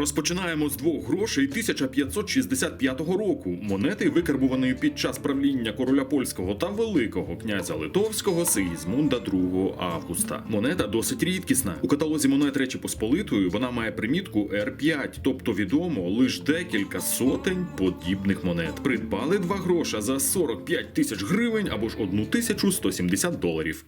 Розпочинаємо з двох грошей 1565 року. Монети, викарбуваної під час правління короля польського та великого князя Литовського Сигізмунда II Августа. Монета досить рідкісна. У каталозі монет Речі Посполитої вона має примітку R5, тобто відомо лише декілька сотень подібних монет. Придбали два гроша за 45 тисяч гривень або ж 1170 доларів.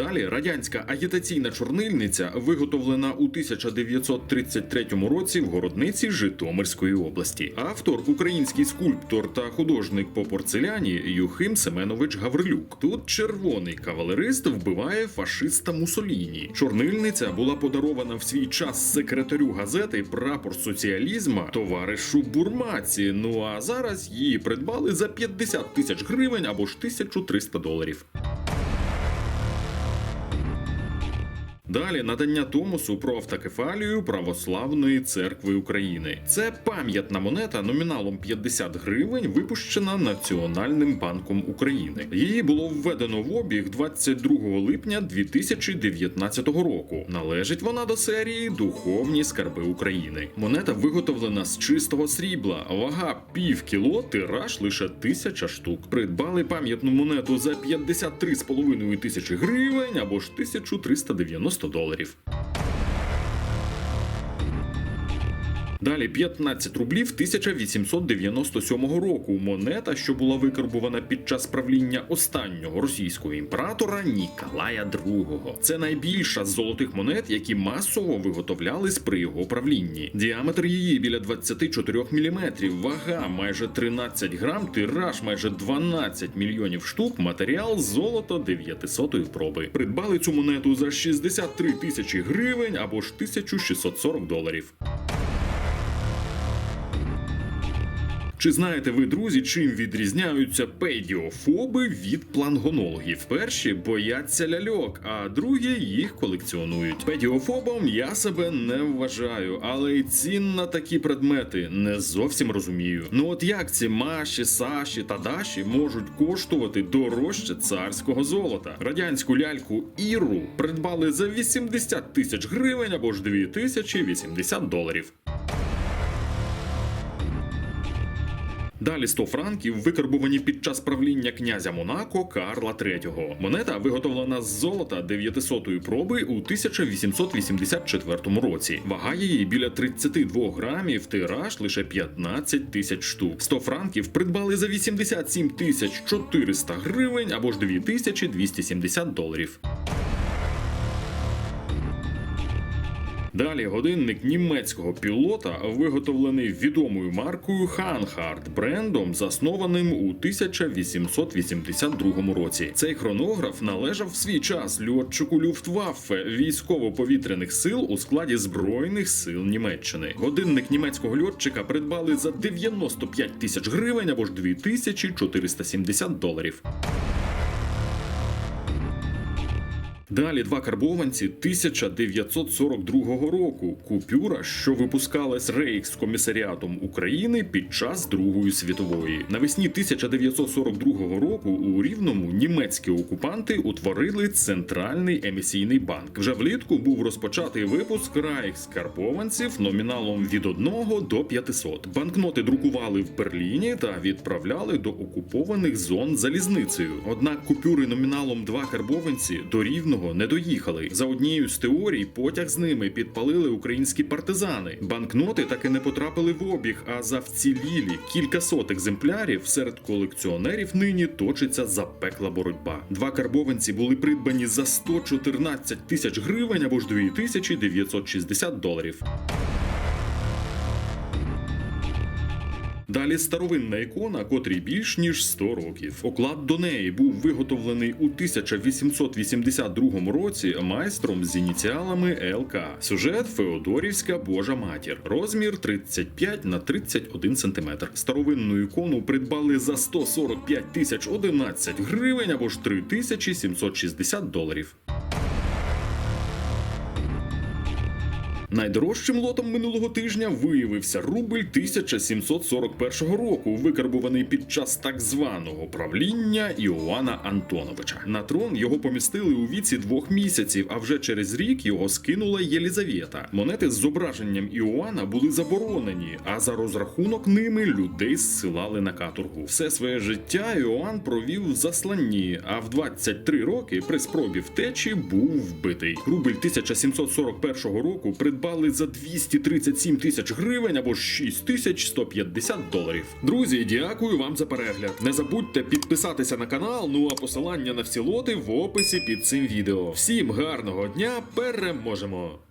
Далі радянська агітаційна чорнильниця, виготовлена у 1933 році в городниці Житомирської області. Автор український скульптор та художник по порцеляні Юхим Семенович Гаврилюк. Тут червоний кавалерист вбиває фашиста Мусоліні. Чорнильниця була подарована в свій час секретарю газети Прапор соціалізма товаришу Бурмаці. Ну а зараз її придбали за 50 тисяч гривень або ж 1300 доларів. Далі надання Томосу про автокефалію Православної церкви України. Це пам'ятна монета номіналом 50 гривень, випущена Національним банком України. Її було введено в обіг 22 липня 2019 року. Належить вона до серії Духовні скарби України. Монета виготовлена з чистого срібла, вага пів кіло, тираж лише тисяча штук. Придбали пам'ятну монету за 53,5 тисячі гривень або ж 1390 доларів. Далі 15 рублів 1897 року. Монета, що була викарбувана під час правління останнього російського імператора Ніколая II. Це найбільша з золотих монет, які масово виготовлялись при його правлінні. Діаметр її біля 24 мм, вага майже 13 грам, тираж майже 12 мільйонів штук, матеріал золото 900 проби. Придбали цю монету за 63 тисячі гривень або ж 1640 доларів. Чи знаєте ви, друзі, чим відрізняються педіофоби від плангонологів? Перші бояться ляльок, а другі їх колекціонують. Педіофобом я себе не вважаю, але й цін на такі предмети не зовсім розумію. Ну от як ці Маші, Саші та Даші можуть коштувати дорожче царського золота? Радянську ляльку Іру придбали за 80 тисяч гривень або ж 2080 доларів. Далі 100 франків викарбувані під час правління князя Монако Карла III. Монета виготовлена з золота 900 проби у 1884 році. Вага її біля 32 грамів, тираж лише 15 тисяч штук. 100 франків придбали за 87 тисяч 400 гривень або ж 2270 доларів. Далі годинник німецького пілота, виготовлений відомою маркою Ханхард, брендом, заснованим у 1882 році. Цей хронограф належав в свій час льотчику Люфтваффе військово-повітряних сил у складі збройних сил Німеччини. Годинник німецького льотчика придбали за 95 тисяч гривень або ж 2470 доларів. Далі два карбованці 1942 року. Купюра, що випускалась Рейхскомісаріатом України під час Другої світової. Навесні 1942 року у Рівному німецькі окупанти утворили центральний емісійний банк. Вже влітку був розпочатий випуск рейхскарбованців номіналом від 1 до 500. Банкноти друкували в Берліні та відправляли до окупованих зон залізницею. Однак купюри номіналом два карбованці до рівного не доїхали. За однією з теорій, потяг з ними підпалили українські партизани. Банкноти таки не потрапили в обіг, а за вцілілі кількасот екземплярів серед колекціонерів нині точиться запекла боротьба. Два карбованці були придбані за 114 тисяч гривень або ж 2960 доларів. Далі старовинна ікона, котрій більш ніж 100 років. Оклад до неї був виготовлений у 1882 році майстром з ініціалами ЛК. Сюжет Феодорівська Божа матір. Розмір 35 на 31 см. Старовинну ікону придбали за 145 тисяч 11 гривень або ж 3760 доларів. Найдорожчим лотом минулого тижня виявився рубль 1741 року, викарбуваний під час так званого правління Іоанна Антоновича. На трон його помістили у віці двох місяців, а вже через рік його скинула Єлізавета. Монети з зображенням Іоанна були заборонені, а за розрахунок ними людей зсилали на каторгу. Все своє життя Іоанн провів в засланні, а в 23 роки при спробі втечі був вбитий. Рубль 1741 року придбали за 237 тисяч гривень або 6150 доларів. Друзі, дякую вам за перегляд. Не забудьте підписатися на канал. Ну а посилання на всі лоти в описі під цим відео. Всім гарного дня, переможемо!